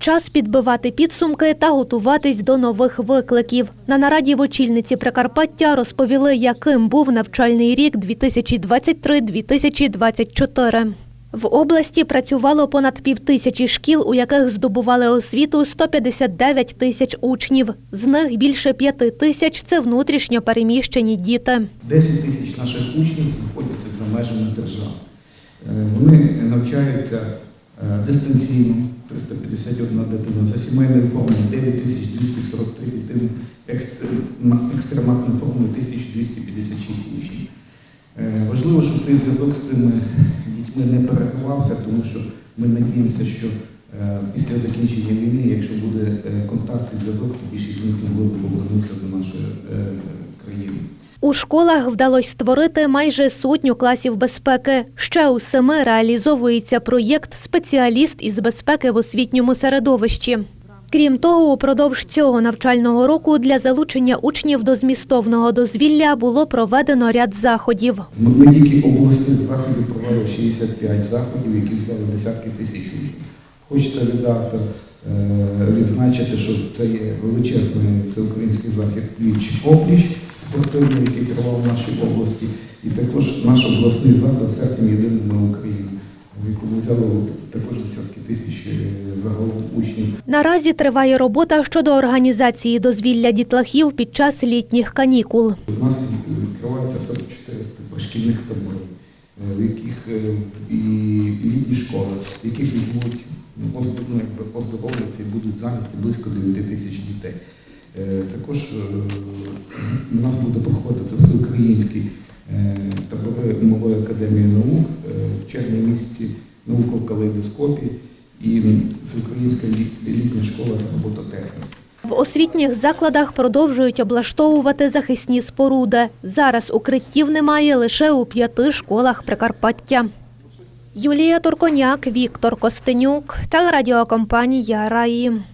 Час підбивати підсумки та готуватись до нових викликів. На нараді в очільниці Прикарпаття розповіли, яким був навчальний рік 2023-2024. В області працювало понад півтисячі шкіл, у яких здобували освіту 159 тисяч учнів. З них більше п'яти тисяч – це внутрішньо переміщені діти. 10 тисяч наших учнів знаходяться за межами держави. Е, Вони навчаються е, дистанційно, 351 дитина, за сімейною формою 9243 дитини, екс- екстрематною формою 1256 учнів. Е, Важливо, щоб цей зв'язок з цими дітьми не перервався, тому що ми надіємося, що е, після закінчення війни, якщо буде е, контакт і зв'язок, то більшість з них могли б повернутися до нашої країни. У школах вдалося створити майже сотню класів безпеки. Ще у семи реалізовується проєкт Спеціаліст із безпеки в освітньому середовищі. Крім того, упродовж цього навчального року для залучення учнів до змістовного дозвілля було проведено ряд заходів. Ми, тільки обласних заходів провели 65 заходів, які взяли десятки тисяч учнів. Хочеться віддати е, відзначити, що це є величезний всеукраїнський захід пліч опліч спортивний, який тривав в нашій області, і також наш обласний заклад серцем єдиними України, в якому взяли також десятки тисяч е, загалом учнів. Наразі триває робота щодо організації дозвілля дітлахів під час літніх канікул. У нас відкриваються 44 шкільних таборів, е, в яких е, і літні школи, в яких візьмуть ну, оздоровляться і будуть зайняті близько 9 тисяч дітей. Е, Також е, у нас буде проходити всеукраїнські е, табори Малої академії наук в червні місяці наука в калейдоскопі і всеукраїнська літ- літня школа з робототехніки. В освітніх закладах продовжують облаштовувати захисні споруди. Зараз укриттів немає лише у п'яти школах Прикарпаття. Юлія Турконяк, Віктор Костенюк, телерадіокомпанія Раї.